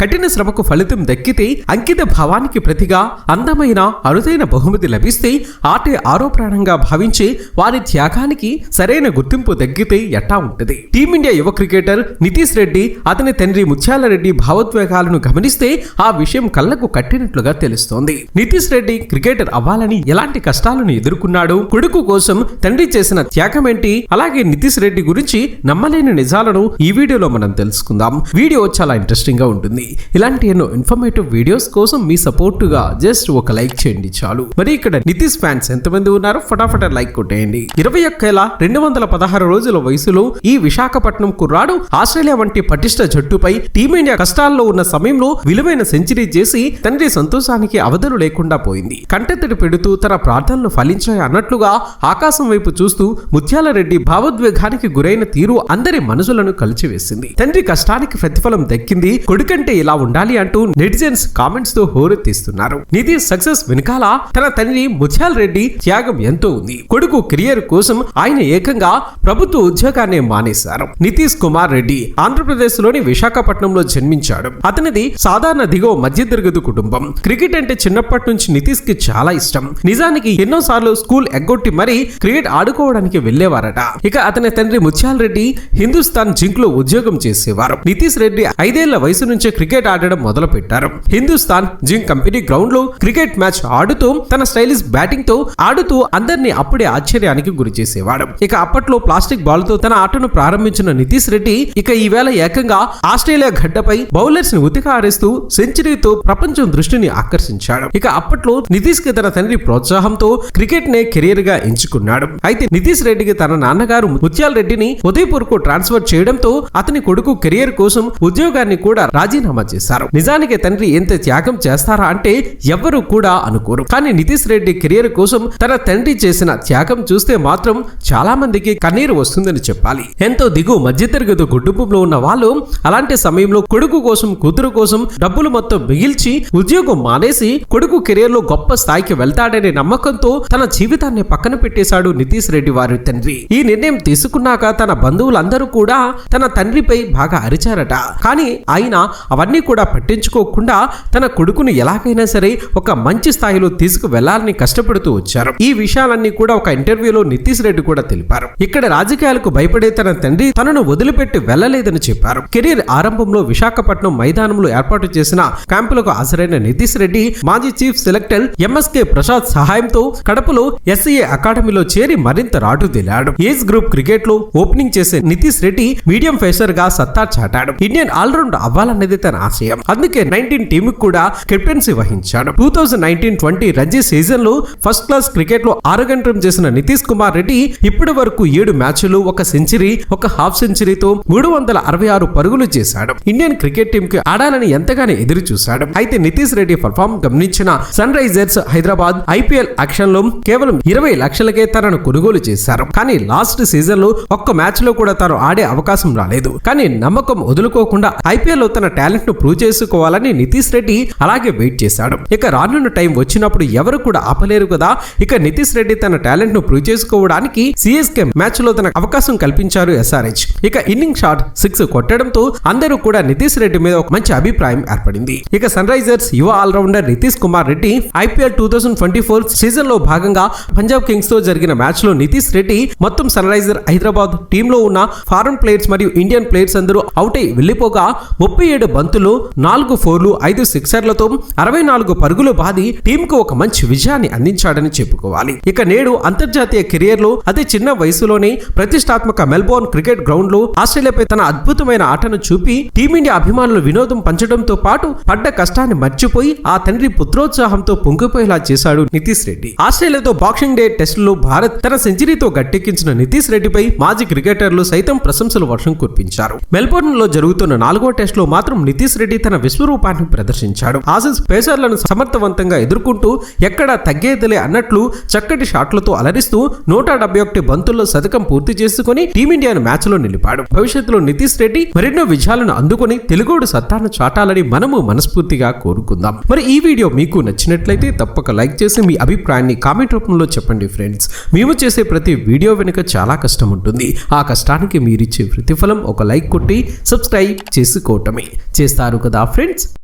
కఠిన శ్రమకు ఫలితం దక్కితే అంకిత భావానికి ప్రతిగా అందమైన అరుదైన బహుమతి లభిస్తే ఆటే ఆరోప్రాణంగా భావించి వారి త్యాగానికి సరైన గుర్తింపు దక్కితే ఎట్టా ఉంటుంది. టీమిండియా యువ క్రికెటర్ నితీష్ రెడ్డి అతని తండ్రి ముత్యాల రెడ్డి భావోద్వేగాలను గమనిస్తే ఆ విషయం కళ్ళకు కట్టినట్లుగా తెలుస్తోంది. నితీష్ రెడ్డి క్రికెటర్ అవ్వాలని ఎలాంటి కష్టాలను ఎదుర్కొన్నాడు కొడుకు కోసం తండ్రి చేసిన త్యాగమేంటి అలాగే నితీష్ రెడ్డి గురించి నమ్మలేని నిజాలను ఈ వీడియోలో మనం తెలుసుకుందాం. వీడియో చాలా ఇంట్రెస్టింగ్గా ఉంటుంది. ఇలాంటి ఎన్నో ఇన్ఫర్మేటివ్ వీడియోస్ కోసం మీ సపోర్టుగా జస్ట్ ఒక లైక్ చేయండి చాలు. మరి ఇక్కడ నితీష్ ఫ్యాన్స్ ఎంతమంది ఉన్నారో ఫటాఫట లైక్ కొట్టేయండి. ఇరవై ఒక్కేలా రెండు వందల పదహారు రోజుల వయసులో ఈ విశాఖపట్నం కుర్రాడు ఆస్ట్రేలియా వంటి పటిష్ట జట్టుపై టీమిండియా కష్టాల్లో ఉన్న సమయంలో విలువైన సెంచరీ చేసి తండ్రి సంతోషానికి అవధులు లేకుండా పోయింది. కంటెత్తడి పెడుతూ తన ప్రార్థనలు ఫలించాయి అన్నట్లుగా ఆకాశం వైపు చూస్తూ ముత్యాల రెడ్డి భావోద్వేగానికి గురైన తీరు అందరి మనసులను కలిచివేసింది. తండ్రి కష్టానికి ప్రతిఫలం దక్కింది కొడుకంటే ఇలా ఉండాలి అంటూ నెటిజన్స్ కామెంట్స్తో హోరెత్తిస్తున్నారు. నిధి సక్సెస్ వెనకాల తన తండ్రి ముత్యాల రెడ్డి త్యాగం ఎంతో ఉంది. కొడుకు కెరియర్ కోసం ఆయన ఏకంగా ప్రభుత్వ ఉద్యోగాన్ని మానేశారు. నితీష్ కుమార్ రెడ్డి ఆంధ్రప్రదేశ్లోని విశాఖపట్నంలో జన్మించాడు. అతనిది సాధారణ దిగువ మధ్యతరగతి కుటుంబం. క్రికెట్ అంటే చిన్నప్పటి నుంచి నితీష్కి చాలా ఇష్టం. నిజానికి ఎన్నో సార్లు స్కూల్ ఎగ్గొట్టి మరీ క్రికెట్ ఆడుకోవడానికి వెళ్ళేవారట ఇక అతని తండ్రి ముత్యాల రెడ్డి హిందుస్థాన్ జింక్లో ఉద్యోగం చేసేవారు. నితీష్ రెడ్డి ఐదేళ్ళ వయసు నుంచే క్రికెట్ ఆడడం మొదలు పెట్టారు హిందుస్థాన్ జింక్ కంపెనీ గ్రౌండ్లో క్రికెట్ మ్యాచ్ ఆడుతూ తన స్టైలిష్ బ్యాటింగ్తో ఆడుతూ అందరినీ అప్పుడే ఆశ్చర్యానికి గురి చేసేవాడు. ఇక అప్పట్లో ప్లాస్టిక్ బాల్తో తన ఆటను ప్రారంభించిన నితీష్ రెడ్డి ఇక ఈవేళ ఏకంగా ఆస్ట్రేలియా గడ్డపై బౌలర్స్ని ఉతికారేస్తూ సెంచరీతో ప్రపంచం దృష్టిని ఆకర్షించాడు. ఇక అప్పట్లో నితీష్కి తన తండ్రి ప్రోత్సాహంతో క్రికెట్ నే కెరీర్గా ఎంచుకున్నాడు. అయితే నితీష్ రెడ్డికి తన నాన్నగారు ముత్యాల రెడ్డిని ఉదయపూర్కు ట్రాన్స్ఫర్ చేయడంతో అతని కొడుకు కెరియర్ కోసం ఉద్యోగాన్ని కూడా రాజీనామా చేశారు. నిజానికి తండ్రి ఎంత త్యాగం చేస్తారా అంటే ఎవ్వరూ కూడా అనుకోరు. కానీ నితీష్ రెడ్డి కెరియర్ కోసం తన తండ్రి చేసిన త్యాగం చూస్తే మాత్రం చాలా మందికి కన్నీరు వస్తుందని చెప్పాలి. ఎంతో దిగు మధ్యతరగతి కుటుంబంలో ఉన్న వాళ్ళు అలాంటి సమయంలో కొడుకు కోసం కూతురు కోసం డబ్బులు మొత్తం మిగిల్చి ఉద్యోగం మానేసి కొడుకు కెరియర్లో గొప్ప స్థాయికి వెళ్తాడనే నమ్మకంతో తన జీవితాన్ని పక్కన పెట్టేశాడు నితీష్ రెడ్డి వారి తండ్రి. ఈ నిర్ణయం తీసుకున్నాక తన బంధువులందరూ కూడా తన తండ్రిపై బాగా అరిచారట. కానీ ఆయన అవన్నీ కూడా పట్టించుకోకుండా తన కొడుకును ఎలాగైనా సరే ఒక మంచి స్థాయిలో తీసుకు వెళ్ళాలని కష్టపడుతూ వచ్చారు. ఈ విషయాలన్నీ కూడా ఒక ఇంటర్వ్యూలో నితీష్ రెడ్డి కూడా తెలిపారు. ఇక్కడ రాజకీయాలకు భయపడే తన తండ్రి తనను వదిలిపెట్టి వెళ్ళలేదని చెప్పారు. కెరీర్ ఆరంభంలో విశాఖపట్నం మైదానంలో ఏర్పాటు చేసిన క్యాంపులకు హాజరైన నితీష్ రెడ్డి మాజీ చీఫ్ సెలెక్టర్ ఎంఎస్కే ప్రసాద్ సహాయంతో కడపలో ఎస్సీఏ అకాడమీలో చేరి మరింత రాటుదేలాడు ఏజ్ గ్రూప్ క్రికెట్లో ఓపెనింగ్ చేసే నితీష్ రెడ్డి మీడియం ఫేసర్గా సత్తా చాటాడు. ఇండియన్ ఆల్రౌండ్ అవ్వాలన్నది తన ఆశయం అందుకే నైన్టీన్ టీమ్ కూడా కెప్టెన్సీ వహించాడు. Two thousand nineteen twenty Ranji సీజన్లో ఫస్ట్ క్లాస్ క్రికెట్లో ఆరగంటం చేసిన నితీష్ కుమార్ రెడ్డి ఇప్పటి వరకు ఏడు మ్యాచ్లు ఒక సెంచరీ ఒక హాఫ్ సెంచరీతో మూడు వందల అరవై ఆరు పరుగులు చేశాడు. ఇండియన్ క్రికెట్ టీం కి ఆడాలని ఎంతగానో ఎదురు చూశాడు అయితే నితీష్ రెడ్డి పర్ఫామ్ గమనించిన సన్ రైజర్స్ హైదరాబాద్ ఐపీఎల్ యాక్షన్లో కేవలం ఇరవై లక్షలకే తనను కొనుగోలు చేశారు. కానీ లాస్ట్ సీజన్లో ఒక్క మ్యాచ్లో కూడా తను ఆడే అవకాశం రాలేదు. కానీ నమ్మకం వదులుకోకుండా ఐపీఎల్లో తన టాలెంట్ ను ప్రూవ్ చేసుకోవాలని నితీష్ రెడ్డి అలాగే వెయిట్ చేశాడు. ఇక రానున్న టైం వచ్చినప్పుడు ఎవరు కూడా ఆపలేరు కదా? ఇక నితీష్ రెడ్డి తన టాలెంట్ను ప్రూవ్ చేసుకోవడానికి సిఎస్కే మ్యాచ్లో తన అవకాశం కల్పించారు ఎస్ఆర్హెచ్ ఇక ఇన్నింగ్ షాట్ సిక్స్ కొట్టడంతో అందరూ కూడా నితీష్ రెడ్డి మీద ఒక మంచి అభిప్రాయం ఏర్పడింది. ఇక సన్ రైజర్స్ యువ allrounder Nitish Kumar Reddy IPL two thousand twenty four సీజన్లో భాగంగా పంజాబ్ కింగ్స్తో జరిగిన మ్యాచ్లో నితీష్ రెడ్డి మొత్తం సన్ రైజర్ హైదరాబాద్ టీమ్లో ఉన్న ఫారెన్ ప్లేయర్స్ మరియు ఇండియన్ ప్లేయర్స్ అందరూ అవుట్ అయి వెళ్ళిపోగా ముప్పై ఏడు బంతులు నాలుగు ఫోర్లు ఐదు సిక్సర్లతో అరవై నాలుగు పరుగులు బాది టీంకు కు ఒక మంచి విజయాన్ని అందించాడని చెప్పుకోవాలి. ఇక నేడు అంతర్జాతీయ కెరియర్లో అతి చిన్న వయసులోనే ప్రతిష్టాత్మక మెల్బోర్న్ క్రికెట్ గ్రౌండ్లో ఆస్ట్రేలియాపై తన అద్భుతమైన ఆటను చూపి టీమిండియా అభిమానులు వినోదం పంచడంతో పాటు పడ్డ కష్టాన్ని మర్చిపోయి ఆ తండ్రి పుత్రోత్సాహంతో పొంగిపోయేలా చేశాడు నితీష్ రెడ్డి. ఆస్ట్రేలియాతో బాక్సింగ్ డే టెస్టులో భారత్ తన సెంచరీతో గట్టెక్కించిన నితీష్ రెడ్డిపై మాజీ క్రికెటర్లు సైతం ప్రశంసలు వర్షం కురిపించారు. మెల్బోర్న్లో జరుగుతున్న నాలుగో టెస్ట్లో మాత్రం నితీష్ రెడ్డి తన విశ్వరూపాన్ని ప్రదర్శించాడు. ఆసిస్ పేసర్లను సమర్థవంతంగా ఎదుర్కొంటూ ఎక్కడా తగ్గేదిలే అన్నట్లు చక్కటి షాట్లతో అలరిస్తూ నూట డెబ్బై ఒకటి బంతుల్లో శతకం పూర్తి చేసుకుని టీమిండియాను మ్యాచ్లో నిలిపాడు. భవిష్యత్తులో నితీష్ రెడ్డి మరెన్నో విజయాలను అందుకుని తెలుగోడు సత్తాను చాటాలని మనము మనస్ఫూర్తిగా కోరుకుందాం. మరి ఈ వీడియో మీకు నచ్చినట్లయితే తప్పక లైక్ చేసి మీ అభిప్రాయాన్ని కామెంట్ రూపంలో చెప్పండి ఫ్రెండ్స్. మేము చేసే ప్రతి వీడియో వెనుక చాలా కష్టం ఉంటుంది. ఆ కష్టానికి మీరిచ్చే ప్రతిఫలం ఒక లైక్ కొట్టి సబ్స్క్రైబ్ చేసుకోవటమే. చేస్తారు కదా ఫ్రెండ్స్